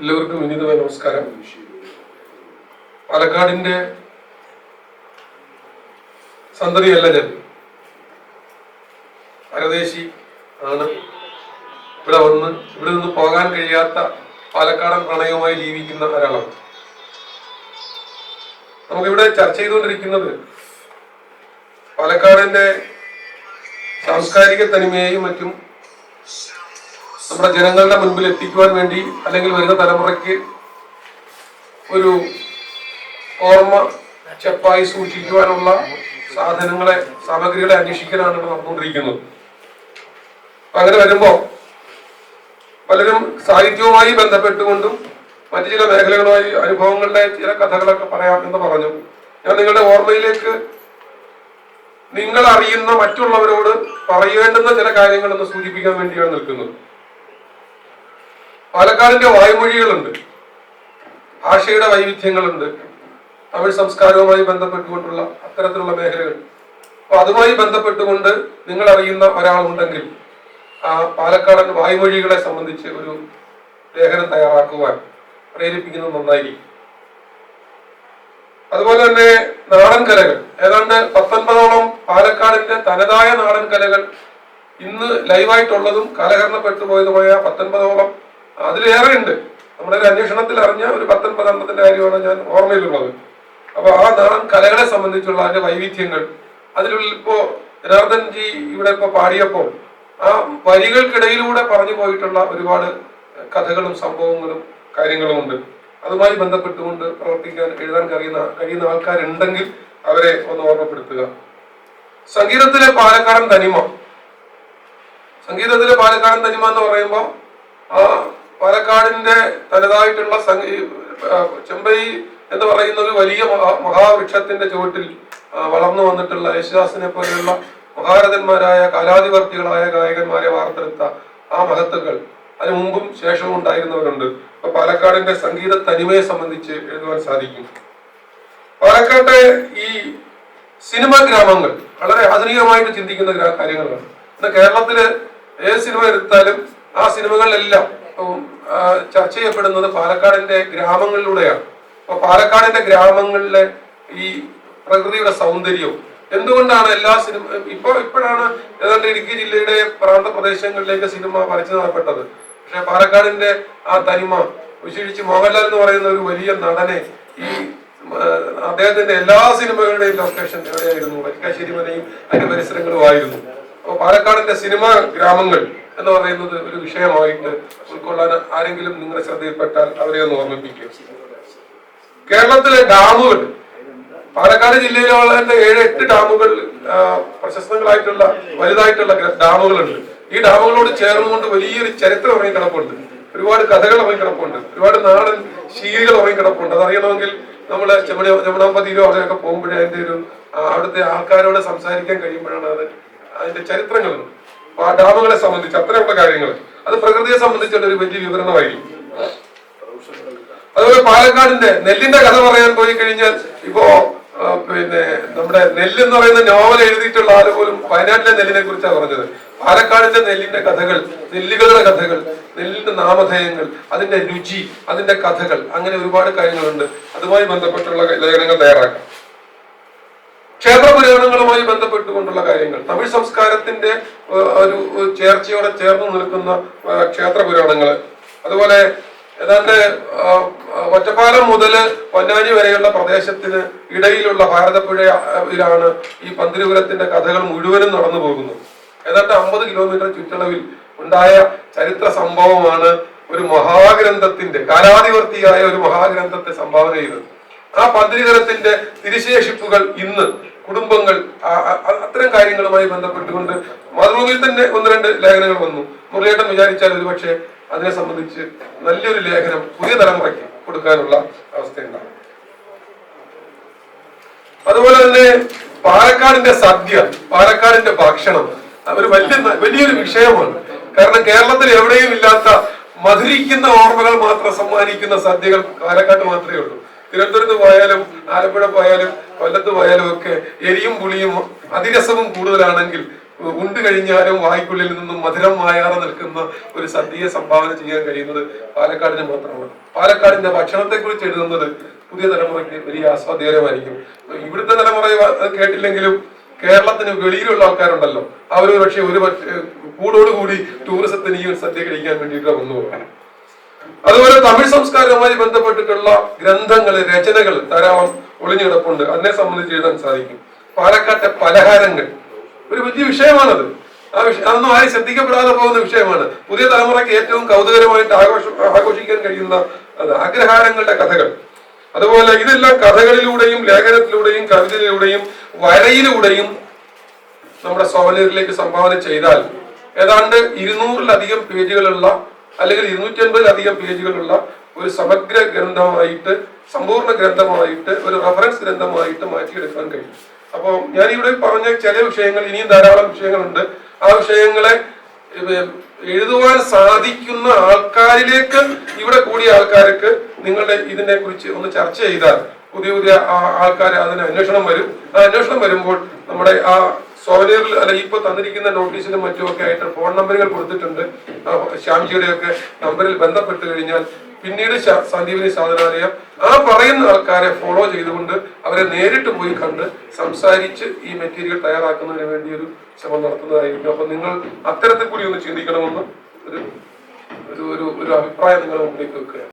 എല്ലാവർക്കും വിനീതമായ നമസ്കാരം. പാലക്കാടിന്റെ സന്തതിയല്ല ഞാൻ. പരദേശി ആണ്. ഇവിടെ വന്ന് ഇവിടെ നിന്ന് പോകാൻ കഴിയാത്ത പാലക്കാടൻ പ്രണയവുമായി ജീവിക്കുന്ന ഒരാളാണ്. നമുക്കിവിടെ ചർച്ച ചെയ്തുകൊണ്ടിരിക്കുന്നത് പാലക്കാടിന്റെ സാംസ്കാരിക തനിമയെയും മറ്റും നമ്മുടെ ജനങ്ങളുടെ മുൻപിൽ എത്തിക്കുവാൻ വേണ്ടി അല്ലെങ്കിൽ വരുന്ന തലമുറയ്ക്ക് ഒരു ഓർമ്മ ചെപ്പായി സൂക്ഷിക്കുവാനുള്ള സാധനങ്ങളെ സാമഗ്രികളെ അന്വേഷിക്കലാണ് ഇവിടെ നടന്നുകൊണ്ടിരിക്കുന്നത്. അങ്ങനെ വരുമ്പോ പലരും സാഹിത്യവുമായി ബന്ധപ്പെട്ടുകൊണ്ടും മറ്റു ചില മേഖലകളുമായി അനുഭവങ്ങളുടെ ചില കഥകളൊക്കെ പറയാം എന്ന് പറഞ്ഞു. ഞാൻ നിങ്ങളുടെ ഓർമ്മയിലേക്ക് നിങ്ങൾ അറിയുന്ന മറ്റുള്ളവരോട് പറയേണ്ടുന്ന ചില കാര്യങ്ങളൊന്ന് സൂചിപ്പിക്കാൻ വേണ്ടിയാണ് നിൽക്കുന്നത്. പാലക്കാടിന്റെ വായ്മൊഴികളുണ്ട്. ഭാഷയുടെ വൈവിധ്യങ്ങളുണ്ട്. തമിഴ് സംസ്കാരവുമായി ബന്ധപ്പെട്ടുകൊണ്ടുള്ള അത്തരത്തിലുള്ള മേഖലകൾ. അപ്പൊ അതുമായി ബന്ധപ്പെട്ടുകൊണ്ട് നിങ്ങൾ അറിയുന്ന ഒരാളുണ്ടെങ്കിൽ ആ പാലക്കാടൻ വായ്മൊഴികളെ സംബന്ധിച്ച് ഒരു ലേഖനം തയ്യാറാക്കുവാൻ പ്രേരിപ്പിക്കുന്നത് നന്നായിരിക്കും. അതുപോലെ തന്നെ നാടൻ കലകൾ. ഏതാണ്ട് പത്തൊൻപതോളം പാലക്കാടിന്റെ തനതായ നാടൻ കലകൾ ഇന്ന് ലൈവായിട്ടുള്ളതും കാലഹരണപ്പെട്ടു പോയതുമായ പത്തൊൻപതോളം അതിലേറെ ഉണ്ട് നമ്മുടെ ഒരു അന്വേഷണത്തിൽ അറിഞ്ഞ ഒരു പത്തൊൻപതെണ്ണത്തിന്റെ കാര്യമാണ് ഞാൻ ഓർമ്മയിലുള്ളത്. അപ്പൊ ആ നാടൻ കലകളെ സംബന്ധിച്ചുള്ള അതിന്റെ വൈവിധ്യങ്ങൾ അതിലുള്ള ഇപ്പോ ജനാർദ്ദൻ ജി ഇവിടെ ഇപ്പോ പാടിയപ്പോൾ ആ വരികൾക്കിടയിലൂടെ പറഞ്ഞു പോയിട്ടുള്ള ഒരുപാട് കഥകളും സംഭവങ്ങളും കാര്യങ്ങളും ഉണ്ട്. അതുമായി ബന്ധപ്പെട്ടുകൊണ്ട് പ്രവർത്തിക്കാൻ എഴുതാൻ കഴിയുന്ന കഴിയുന്ന ആൾക്കാരുണ്ടെങ്കിൽ അവരെ ഒന്ന് ഓർമ്മപ്പെടുത്തുക. സംഗീതത്തിലെ പാലക്കാടൻ തനിമ. സംഗീതത്തിലെ പാലക്കാടൻ തനിമ എന്ന് പറയുമ്പോൾ ആ പാലക്കാടിന്റെ തനതായിട്ടുള്ള ചെമ്പൈ എന്ന് പറയുന്ന ഒരു വലിയ മഹാ- മഹാവൃക്ഷത്തിന്റെ ചുവട്ടിൽ വളർന്നു വന്നിട്ടുള്ള യേശുദാസിനെ പോലെയുള്ള മഹാരഥന്മാരായ കാലാധിവർത്തികളായ ഗായകന്മാരെ വാർത്തെടുത്ത ആ മഹത്തുക്കൾ അതിനു മുമ്പും ശേഷവും ഉണ്ടായിരുന്നവരുണ്ട്. അപ്പൊ പാലക്കാടിന്റെ സംഗീത തനിമയെ സംബന്ധിച്ച് എഴുതുവാൻ സാധിക്കും. പാലക്കാട്ടെ ഈ സിനിമ ഗ്രാമങ്ങൾ വളരെ ആധുനികമായിട്ട് ചിന്തിക്കുന്ന കാര്യങ്ങളാണ്. ഇന്ന് കേരളത്തിൽ ഏത് സിനിമ എടുത്താലും ആ സിനിമകളിലെല്ലാം ചർച്ച ചെയ്യപ്പെടുന്നത് പാലക്കാടിന്റെ ഗ്രാമങ്ങളിലൂടെയാണ്. അപ്പൊ പാലക്കാടിന്റെ ഗ്രാമങ്ങളിലെ ഈ പ്രകൃതിയുടെ സൗന്ദര്യവും എന്തുകൊണ്ടാണ് എല്ലാ സിനിമ ഇപ്പൊ ഇപ്പോഴാണ് ഏതാണ്ട് ഇടുക്കി ജില്ലയുടെ പ്രാന്ത പ്രദേശങ്ങളിലേക്ക് സിനിമ വരച്ചു നടപ്പെട്ടത്. പക്ഷെ പാലക്കാടിന്റെ ആ തനിമ വിശേഷിച്ച് മോഹൻലാൽ എന്ന് പറയുന്ന ഒരു വലിയ നടനെ ഈ അദ്ദേഹത്തിന്റെ എല്ലാ സിനിമകളുടെയും ലൊക്കേഷൻ എവിടെയായിരുന്നു? വരിക്കാശ്ശേരി മനയും അതിന്റെ പരിസരങ്ങളും ആയിരുന്നു. അപ്പൊ പാലക്കാടിന്റെ സിനിമ ഗ്രാമങ്ങൾ എന്ന് പറയുന്നത് ഒരു വിഷയമായിട്ട് ഉൾക്കൊള്ളാൻ ആരെങ്കിലും നിങ്ങളുടെ ശ്രദ്ധയിൽപ്പെട്ടാൽ അവരെ ഒന്ന് ഓർമ്മിപ്പിക്കും കേരളത്തിലെ ഡാമുകൾ പാലക്കാട് ജില്ലയിലുള്ള ഏഴ് എട്ട് ഡാമുകൾ പ്രശസ്തങ്ങളായിട്ടുള്ള വലുതായിട്ടുള്ള ഡാമുകളുണ്ട്. ഈ ഡാമുകളോട് ചേർന്നുകൊണ്ട് വലിയൊരു ചരിത്രം ഇറങ്ങി കിടപ്പുണ്ട് ഒരുപാട് കഥകൾ ഇറങ്ങി കിടപ്പുണ്ട് ഒരുപാട് നാടൻ ശീലികൾ ഇറങ്ങി കിടപ്പുണ്ട് അതറിയണമെങ്കിൽ നമ്മൾ ചെമ്മണി ചമണാമ്പതിയിലോ അവിടെയൊക്കെ പോകുമ്പോഴേ അതിന്റെ ഒരു അവിടുത്തെ ആൾക്കാരോട് സംസാരിക്കാൻ കഴിയുമ്പോഴാണ് അത് അതിന്റെ ചരിത്രങ്ങളുണ്ട്. ഡാമുകളെ സംബന്ധിച്ച് അത്രയുള്ള കാര്യങ്ങൾ. അത് പ്രകൃതിയെ സംബന്ധിച്ചുള്ള ഒരു വലിയ വിവരണമായിരിക്കും. അതുപോലെ പാലക്കാടിന്റെ നെല്ലിന്റെ കഥ പറയാൻ പോയി കഴിഞ്ഞാൽ ഇപ്പോ പിന്നെ നമ്മുടെ നെല്ല് എന്ന് പറയുന്ന നോവൽ എഴുതിയിട്ടുള്ള ആൾ പോലും വയനാട്ടിലെ നെല്ലിനെ കുറിച്ചാണ് പറഞ്ഞത്. പാലക്കാടിന്റെ നെല്ലിന്റെ കഥകൾ നെല്ലുകളുടെ കഥകൾ നെല്ലിന്റെ നാമധേയങ്ങൾ അതിന്റെ രുചി അതിന്റെ കഥകൾ അങ്ങനെ ഒരുപാട് കാര്യങ്ങളുണ്ട്. അതുമായി ബന്ധപ്പെട്ടുള്ള ലേഖനങ്ങൾ തയ്യാറാക്കാം. പുരാണങ്ങളുമായി ബന്ധപ്പെട്ടുകൊണ്ടുള്ള കാര്യങ്ങൾ. തമിഴ് സംസ്കാരത്തിന്റെ ഒരു ചേർച്ചയോടെ ചേർന്ന് നിൽക്കുന്ന ക്ഷേത്ര പുരാണങ്ങൾ അതുപോലെ ഏതാണ്ട് ഒറ്റപ്പാലം മുതൽ പൊന്നാനി വരെയുള്ള പ്രദേശത്തിന് ഇടയിലുള്ള ഭാരതപ്പുഴയിലാണ് ഈ പന്തിരുപുരത്തിന്റെ കഥകൾ മുഴുവനും നടന്നു പോകുന്നത്. ഏതാണ്ട് അമ്പത് കിലോമീറ്റർ ചുറ്റളവിൽ ഉണ്ടായ ചരിത്ര സംഭവമാണ് ഒരു മഹാഗ്രന്ഥത്തിന്റെ കാലാധിവർത്തിയായ ഒരു മഹാഗ്രന്ഥത്തെ സംഭാവന ചെയ്തത്. ആ പന്തിരികരത്തിന്റെ തിരിശേഷിപ്പുകൾ ഇന്ന് കുടുംബങ്ങൾ അത്തരം കാര്യങ്ങളുമായി ബന്ധപ്പെട്ടുകൊണ്ട് മാതൃഭൂമിയിൽ തന്നെ ഒന്ന് രണ്ട് ലേഖനങ്ങൾ വന്നു. മുരളിയേട്ടൻ വിചാരിച്ചാൽ ഒരുപക്ഷെ അതിനെ സംബന്ധിച്ച് നല്ലൊരു ലേഖനം പുതിയ തലമുറയ്ക്ക് കൊടുക്കാനുള്ള അവസ്ഥയുണ്ടാകും. അതുപോലെ തന്നെ പാലക്കാടിന്റെ സദ്യ പാലക്കാടിന്റെ ഭക്ഷണം ഒരു വലിയ വലിയൊരു വിഷയമാണ്. കാരണം കേരളത്തിൽ എവിടെയും ഇല്ലാത്ത മധുരിക്കുന്ന ഓർമ്മകൾ മാത്രം സമ്മാനിക്കുന്ന സദ്യകൾ പാലക്കാട് മാത്രമേ ഉള്ളൂ. തിരുവനന്തപുരത്ത് പോയാലും ആലപ്പുഴ പോയാലും കൊല്ലത്ത് പോയാലും ഒക്കെ എരിയും പുളിയും അതിരസവും കൂടുതലാണെങ്കിൽ ഉണ്ട് കഴിഞ്ഞാലും വായ്ക്കുള്ളിൽ നിന്നും മധുരം മായാറ നിൽക്കുന്ന ഒരു സദ്യയെ സംഭാവന ചെയ്യാൻ കഴിയുന്നത് പാലക്കാടിന് മാത്രമാണ്. പാലക്കാടിന്റെ ഭക്ഷണത്തെ കുറിച്ച് എഴുതുന്നത് പുതിയ തലമുറയ്ക്ക് വലിയ ആസ്വാദ്യകരമായിരിക്കും. ഇവിടുത്തെ തലമുറ കേട്ടില്ലെങ്കിലും കേരളത്തിന് വെളിയിലുള്ള ആൾക്കാരുണ്ടല്ലോ. അവർ പക്ഷേ ഒരു കൂടോടുകൂടി ടൂറിസത്തിന് ഈ ഒരു സദ്യ കഴിക്കാൻ വേണ്ടിയിട്ട് വന്നുപോകാം അതുപോലെ തമിഴ് സംസ്കാരവുമായി ബന്ധപ്പെട്ടിട്ടുള്ള ഗ്രന്ഥങ്ങൾ രചനകൾ ധാരാളം ഒളിഞ്ഞു കിടപ്പുണ്ട്. അതിനെ സംബന്ധിച്ച് എഴുതാൻ സാധിക്കും. പാലക്കാട്ടെ പലഹാരങ്ങൾ. ഒരു വലിയ വിഷയമാണത്. ആ വിഷയം അതൊന്നും ആരും ശ്രദ്ധിക്കപ്പെടാതെ പോകുന്ന വിഷയമാണ്. പുതിയ തലമുറയ്ക്ക് ഏറ്റവും കൗതുകരമായിട്ട് ആഘോഷ ആഘോഷിക്കാൻ കഴിയുന്ന അത് അഗ്രഹാരങ്ങളുടെ കഥകൾ. അതുപോലെ ഇതെല്ലാം കഥകളിലൂടെയും ലേഖനത്തിലൂടെയും കവിതയിലൂടെയും വരയിലൂടെയും നമ്മുടെ സോവനീറിലേക്ക് സംഭാവന ചെയ്താൽ ഏതാണ്ട് ഇരുന്നൂറിലധികം പേജുകളുള്ള അല്ലെങ്കിൽ ഇരുന്നൂറ്റി അൻപതിലധികം പേജുകളുള്ള ഒരു സമഗ്ര ഗ്രന്ഥമായിട്ട് സമ്പൂർണ ഗ്രന്ഥമായിട്ട് ഒരു റഫറൻസ് ഗ്രന്ഥമായിട്ട് മാറ്റിയെടുക്കാൻ കഴിയും. അപ്പോൾ ഞാൻ ഇവിടെ പറഞ്ഞ ചില വിഷയങ്ങൾ ഇനിയും ധാരാളം വിഷയങ്ങളുണ്ട്. ആ വിഷയങ്ങളെ എഴുതുവാൻ സാധിക്കുന്ന ആൾക്കാരിലേക്ക് ഇവിടെ കൂടിയ ആൾക്കാർക്ക് നിങ്ങളുടെ ഇതിനെ കുറിച്ച് ഒന്ന് ചർച്ച ചെയ്താൽ പുതിയ പുതിയ ആൾക്കാർ അതിന് അന്വേഷണം വരും. ആ അന്വേഷണം വരുമ്പോൾ നമ്മുടെ ആ സോവനീറിൽ അല്ല ഇപ്പൊ തന്നിരിക്കുന്ന നോട്ടീസിലും മറ്റുമൊക്കെ ആയിട്ട് ഫോൺ നമ്പറുകൾ കൊടുത്തിട്ടുണ്ട്. ശ്യാംജിയുടെ ഒക്കെ നമ്പറിൽ ബന്ധപ്പെട്ട് കഴിഞ്ഞാൽ പിന്നീട് സന്ദീപിനി സാധനാലയം ആ പറയുന്ന ആൾക്കാരെ ഫോളോ ചെയ്തുകൊണ്ട് അവരെ നേരിട്ട് പോയി കണ്ട് സംസാരിച്ച് ഈ മെറ്റീരിയൽ തയ്യാറാക്കുന്നതിന് വേണ്ടി ഒരു ശ്രമം നടത്തുന്നതായിരിക്കും. അപ്പൊ നിങ്ങൾ അത്തരത്തിൽ കൂടി ഒന്ന് ചിന്തിക്കണമെന്ന് ഒരു ഒരു ഒരു ഒരു അഭിപ്രായം നിങ്ങളുടെ മുമ്പിലേക്ക് വെക്കുക